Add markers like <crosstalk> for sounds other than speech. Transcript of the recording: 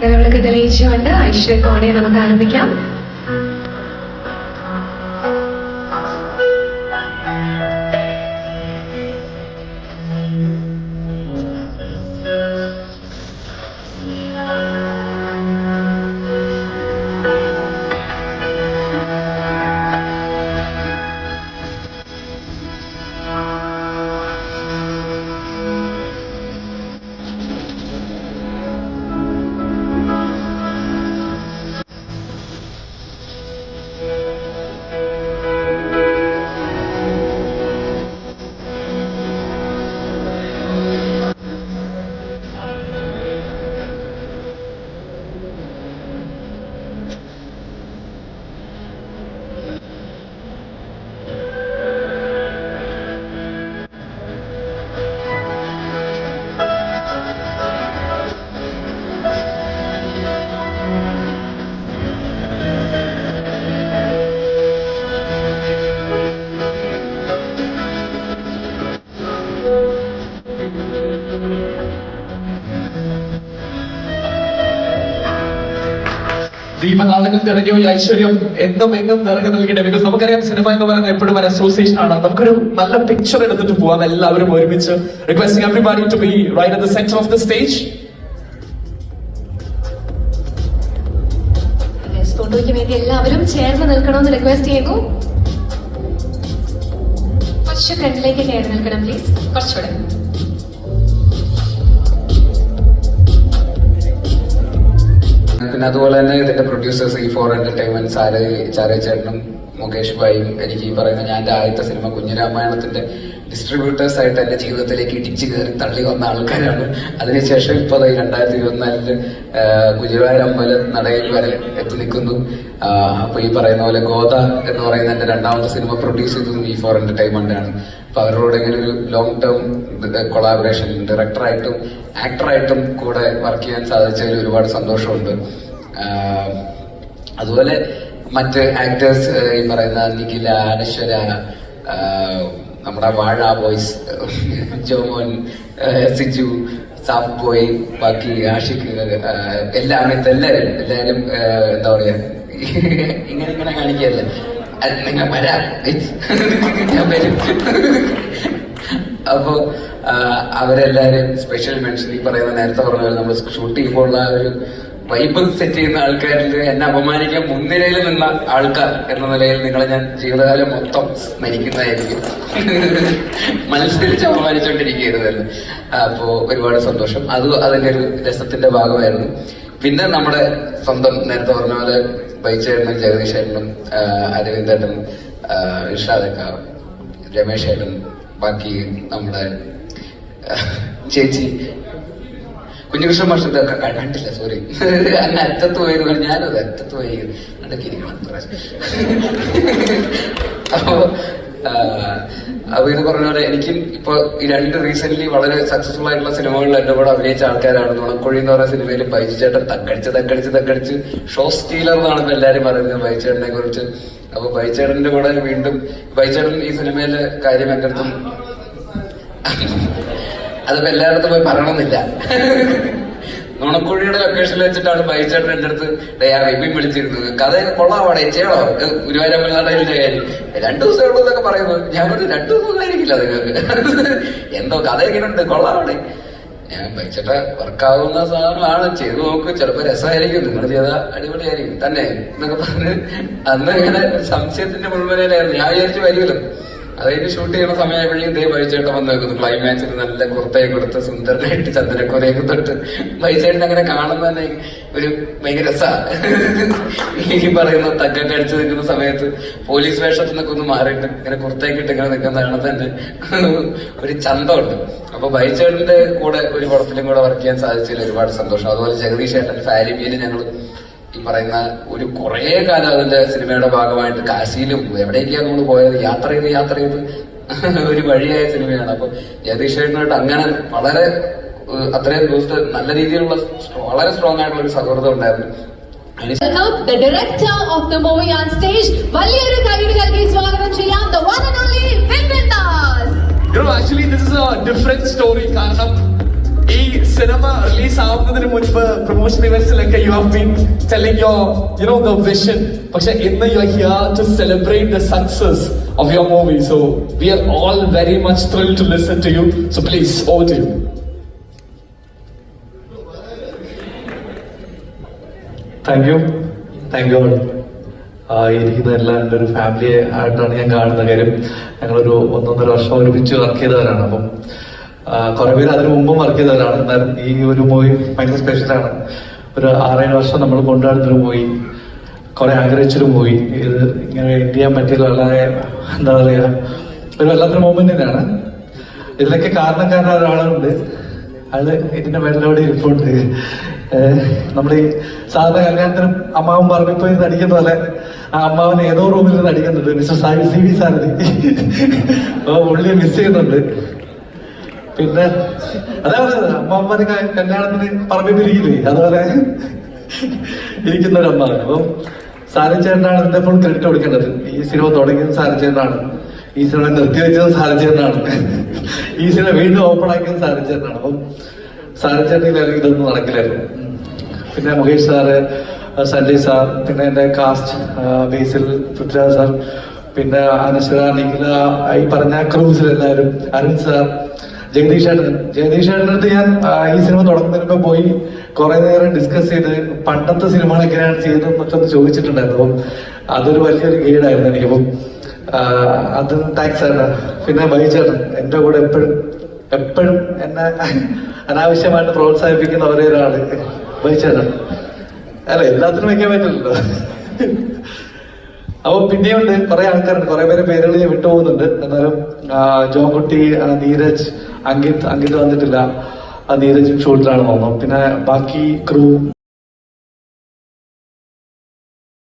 നിലവിളക്ക് തെളിയിച്ചുകൊണ്ട് ഐശ്വര്യത്തോടെ നമുക്ക് ആരംഭിക്കാം ദീപനാളങ്ങൾ നിറഞ്ഞു ഈ ഐശ്വര്യം എന്തും എങ്ങും നിറഞ്ഞു നൽകട്ടെ ബിക്കോസ് നമുക്കറിയാം സിനിമ എന്ന് പറയുന്നത് എപ്പോഴും ഒരു അസോസിയേഷൻ ആണ്. നമുക്കൊരു നല്ല പിക്ചർ എടുത്തിട്ട് പോവാം. എല്ലാവരും ഒരുമിച്ച് requesting everybody to be right at the centre of the stage ഫോട്ടോയ്ക്ക് വേണ്ടി എല്ലാവരും ചേർന്ന് നിൽക്കണമെന്ന് റിക്വസ്റ്റ് ചെയ്യുന്നു. കുറച്ച് ഫ്രണ്ടിലേക്ക് കയറി നിൽക്കണം പ്ലീസ് കുറച്ചുകൂടെ. പിന്നെ അതുപോലെ തന്നെ ഇതിന്റെ പ്രൊഡ്യൂസേഴ്സ് ഈ ഫോർ എന്റർടൈൻമെന്റ് സാര ചാരേ ചേട്ടനും മുകേഷ് ഭായും എനിക്ക് ഈ പറയുന്ന ഞാൻ ആദ്യത്തെ സിനിമ കുഞ്ഞുരാമായണത്തിന്റെ ഡിസ്ട്രിബ്യൂട്ടേഴ്സ് ആയിട്ട് എന്റെ ജീവിതത്തിലേക്ക് ഇടിച്ചു കയറി തള്ളി വന്ന ആൾക്കാരാണ്. അതിനുശേഷം ഇപ്പൊ ഈ രണ്ടായിരത്തി ഇരുപത്തിനാലിൽ ഗുരുവായൂർ അമ്പല നടയിൽ വരെ എത്തി നിൽക്കുന്നു. അപ്പൊ ഈ പറയുന്ന പോലെ ഗോദ എന്ന് പറയുന്ന എന്റെ രണ്ടാമത്തെ സിനിമ പ്രൊഡ്യൂസ് ചെയ്തതും ഈ ഫോർ എന്റർടൈൻമെന്റ് ആണ്. അപ്പൊ അവരോട് ഇങ്ങനെ ഒരു ലോങ് ടേം കൊളാബറേഷൻ ഡയറക്ടറായിട്ടും ആക്ടറായിട്ടും കൂടെ വർക്ക് ചെയ്യാൻ സാധിച്ചതിൽ ഒരുപാട് സന്തോഷമുണ്ട്. അതുപോലെ മറ്റ് ആക്ടേഴ്സ് ഈ പറയുന്ന നിഖില അനശ്വര നമ്മുടെ വാഴ ബോയ്സ് ജോമോൻ സിജു സാഫ് ബോയ് ബാക്കി ആഷിഖ് എല്ലാം എല്ലാവരും എല്ലാവരും എന്താ പറയാ ഇങ്ങനെ ഇങ്ങനെ കാണിക്കല്ലേ നിങ്ങൾ വരാം വരും. അപ്പോ അവരെല്ലാരും സ്പെഷ്യൽ മെൻഷൻ ഈ പറയുന്ന നേരത്തെ പറഞ്ഞ നമ്മൾ ഷൂട്ട് ചെയ്യുമ്പോൾ ഉള്ള ഒരു വൈബ് സെറ്റ് ചെയ്യുന്ന ആൾക്കാരിൽ എന്നെ അപമാനിക്കാൻ മുൻനിരയിൽ നിന്ന ആൾക്കാർ എന്ന നിലയിൽ നിങ്ങളെ ഞാൻ ജീവിതകാലം മൊത്തം സ്മരിക്കുന്നതായിരിക്കും. മത്സരിച്ച് അപമാനിച്ചുകൊണ്ടിരിക്കരുതല്ലോ അപ്പോ ഒരുപാട് സന്തോഷം. അത് അതിന്റെ ഒരു രസത്തിന്റെ ഭാഗമായിരുന്നു. പിന്നെ നമ്മുടെ സ്വന്തം നേരത്തെ പറഞ്ഞ പോലെ ബൈച്ചേട്ടനും ജഗദീഷേട്ടനും അരവിന്ദേട്ടനും ഇഷാദക്ക രമേശ് ഏട്ടൻ ബാക്കി നമ്മുടെ ചേച്ചി കുഞ്ഞുകൃഷ്ണ മാഷിന്റെ കണ്ടില്ല സോറി <laughs> അങ്ങ് അറ്റത്ത് പോയത് ഞാനത് അറ്റത്ത് പോയി അത്ര. <laughs> അപ്പോ അപ്പൊ ഇത് പറഞ്ഞ പോലെ എനിക്കും ഇപ്പൊ രണ്ട് റീസെന്റ് വളരെ സക്സസ്ഫുൾ ആയിട്ടുള്ള സിനിമകളിൽ എന്റെ കൂടെ അഭിനയിച്ച ആൾക്കാരാണ് നുണക്കുഴി എന്ന് പറയുന്ന സിനിമയിൽ ബൈജു ചേട്ടൻ തക്കടിച്ച് തക്കടിച്ച് തക്കടിച്ച് ഷോ സ്റ്റീലർ എന്നാണ് ഇപ്പൊ എല്ലാരും പറയുന്നത് ബൈച്ചേട്ടനെ കുറിച്ച് അപ്പൊ ബൈചേട്ടന്റെ കൂടെ വീണ്ടും ബൈചേട്ടൻ ഈ സിനിമയിലെ കാര്യം എന്റെ അടുത്തും അതിപ്പോ എല്ലായിടത്തും പോയി പറയണമെന്നില്ല. നുണക്കുഴിയുടെ ലൊക്കേഷനിൽ വെച്ചിട്ടാണ് ബൈച്ചേട്ടൻ എന്റെ അടുത്ത് ഡയാ റിബി വിളിച്ചിരുന്നത്. കഥയൊക്കെ കൊള്ളാവാടെ ചെയ്യണോ? ഗുരുവായൂരമ്പലനടയിലെ ചെയ്യാൻ രണ്ടു ദിവസം എന്നൊക്കെ പറയുന്നു. ഞാൻ പറഞ്ഞു രണ്ടു ദിവസം ആയിരിക്കില്ല നിങ്ങൾക്ക്. എന്തോ കഥ എങ്ങനെയുണ്ട് കൊള്ളാവാടെ ഞാൻ ബൈച്ചേട്ട വർക്കാവുന്ന സാധനമാണ് ചെയ്തു നോക്ക് ചിലപ്പോ രസമായിരിക്കും. നിങ്ങൾ ചെയ്ത അടിപൊളിയായിരിക്കും. തന്നെ എന്നൊക്കെ പറഞ്ഞ് അന്ന് ഇങ്ങനെ സംശയത്തിന്റെ മുൾവരയിലായിരുന്നു ഞാൻ വിചാരിച്ചു വരുമല്ലോ അത് കഴിഞ്ഞ് ഷൂട്ട് ചെയ്യുന്ന സമയമായപ്പോഴേക്കും ഇതേ ബൈച്ചേട്ടൻ വന്ന് നോക്കുന്നു ക്ലൈമാക്സിൽ നല്ല കുർത്തയെ കൊടുത്ത് സുന്ദരനായിട്ട് ചന്ദ്രക്കൊരയൊക്കെ തൊട്ട് ബൈച്ചേട്ടൻ അങ്ങനെ കാണുന്ന തന്നെ ഒരു ഭയങ്കര രസാ. ഈ പറയുന്ന തക്കൊക്കെ അടിച്ചു നിൽക്കുന്ന സമയത്ത് പോലീസ് വേഷത്തിൽ നിന്നൊക്കെ ഒന്ന് മാറിയിട്ട് ഇങ്ങനെ കുർത്തയൊക്കെ ഇട്ട് ഇങ്ങനെ നിൽക്കുന്ന കാണാൻ തന്നെ ഒരു ചന്തമുണ്ട്. അപ്പൊ ബൈച്ചേട്ടന്റെ കൂടെ ഒരു പടത്തിലും കൂടെ വർക്ക് ചെയ്യാൻ സാധിച്ചതിൽ ഒരുപാട് സന്തോഷം. അതുപോലെ ജഗദീഷ് ഏട്ടൻ ഫാരിമിയിൽ ഞങ്ങൾ ഈ പറയുന്ന ഒരു കുറേ കാലം അതിന്റെ സിനിമയുടെ ഭാഗമായിട്ട് കാശിയിലും എവിടേക്കാണ് നമ്മൾ പോയത്? യാത്ര ചെയ്ത് യാത്ര ചെയ്ത് ഒരു വഴിയായ സിനിമയാണ്. അപ്പൊ ജഗദീഷേട്ടനായിട്ട് അങ്ങനെ വളരെ അത്രയും ദിവസത്തെ നല്ല രീതിയിലുള്ള വളരെ സ്ട്രോങ് ആയിട്ടുള്ള ഒരു സൗഹൃദം ഉണ്ടായിരുന്നു. the director of the movie on stage. വലിയൊരു കൈയ്യടി നൽകി സ്വാഗതം ചെയ്യാം. The one and only Vipin Das. Actually this is a different story കാരണം ഈ മുൻപ് promotion ഇവന്റ്സിലൊക്കെ you have been telling your you know the vision പക്ഷെ ഇന്ന് you are here to celebrate the success of your movie so we are all very much thrill to listen to you so please over to you thank you thank you ഇരിക്കുന്ന നല്ല എന്റെ ഒരു family ആയിട്ടാണ് ഞാൻ കാണുന്ന കാര്യം. ഞങ്ങളൊരു ഒന്നൊന്നര വർഷം ഒരുമിച്ച് വർക്ക് ചെയ്തവരാണ്. അപ്പം കുറെ പേര് അതിനു മുമ്പും വർക്ക് ചെയ്തവരാണ്. എന്നാലും ഈ ഒരു മൂവി ഭയങ്കര സ്പെഷ്യലാണ് ഒരു ആറേഴ് വർഷം നമ്മൾ കൊണ്ടുനടന്നൊരു മൂവി കുറെ ആഗ്രഹിച്ചൊരു മൂവി ഇത് ഇങ്ങനെ ചെയ്യാൻ പറ്റിയത് വളരെ എന്താ പറയുക ഒരു വല്ലാത്തൊരു മൂവ്മെന്റ് തന്നെയാണ്. ഇതിലൊക്കെ കാരണക്കാരൻ ഒരാളുണ്ട്. അത് ഇതിന്റെ മേലോടെ ഇരിപ്പുണ്ട്. നമ്മുടെ ഈ സാധാരണ കല്യാണത്തിനും അമ്മാവൻ പറഞ്ഞപ്പോ ഇത് അടിക്കുന്ന പോലെ ആ അമ്മാവൻ ഏതോ റൂമിൽ നിന്ന് അടിക്കുന്നുണ്ട് mister Sai C V Sarathi. അപ്പൊ പുള്ളിയെ മിസ് ചെയ്യുന്നുണ്ട്. പിന്നെ അതാ അമ്മമ്മനെ കല്യാണത്തിന് പറമ്പിരിക്കില്ലേ അതുപോലെ ഇരിക്കുന്ന ഒരു അമ്മ അപ്പം സാരച്ചേട്ടനാണ് ഇതിന്റെ ഫുൾ ക്രെഡിറ്റ് കൊടുക്കേണ്ടത്. ഈ സിനിമ തുടങ്ങിയത് സാരച്ചേട്ടനാണ് ഈ സിനിമ നിർത്തിവെച്ചത് സാരച്ചേട്ടനാണ് ഈ സിനിമ വീണ്ടും ഓപ്പൺ ആക്കിയത് സാരച്ചേട്ടനാണ് അപ്പം സാരച്ചേട്ടനിലായിരുന്നു ഇതൊന്നും നടക്കില്ലായിരുന്നു. പിന്നെ മുകേഷ് സാറ് സഞ്ജയ് സാർ പിന്നെ എന്റെ കാസ്റ്റ് ബേസിൽ പൃഥ്വിരാജ് സാർ പിന്നെ അനശ്വര നിഖില ഈ പറഞ്ഞ ക്രൂസിൽ എല്ലാവരും അരുൺ സാർ ജഗദീഷ് ഏട്ടൻ ജഗദീഷ് ഏട്ടന്റെ അടുത്ത് ഞാൻ ഈ സിനിമ തുടങ്ങുന്നതിന് മുമ്പ് പോയി കുറെ നേരം ഡിസ്കസ് ചെയ്ത് പണ്ടത്തെ സിനിമകൾ എങ്ങനെയാണ് ചെയ്തതെന്നൊക്കെ ഒന്ന് ചോദിച്ചിട്ടുണ്ടായിരുന്നു. അപ്പം അതൊരു വലിയൊരു ഗൈഡായിരുന്നു എനിക്ക്. അപ്പം അത് താങ്ക്സ് ആണ്. പിന്നെ ബൈചേട്ടൻ എന്റെ കൂടെ എപ്പോഴും എപ്പോഴും എന്നെ അനാവശ്യമായിട്ട് പ്രോത്സാഹിപ്പിക്കുന്ന ഒരേ ഒരാൾ ബൈചേട്ടൻ അല്ല എല്ലാത്തിനും വെക്കാൻ പറ്റില്ലല്ലോ. അപ്പൊ പിന്നെയുണ്ട് കുറെ ആൾക്കാരുണ്ട്. കുറെ പേര് പേരുകൾ വിട്ടുപോകുന്നുണ്ട്. എന്നാലും ജോൺകുട്ടി നീരജ് അങ്കിത് അങ്കിത് വന്നിട്ടില്ല. നീരജ് ഷൂട്ടിലാണ് വന്നത്. പിന്നെ ബാക്കി ക്രൂ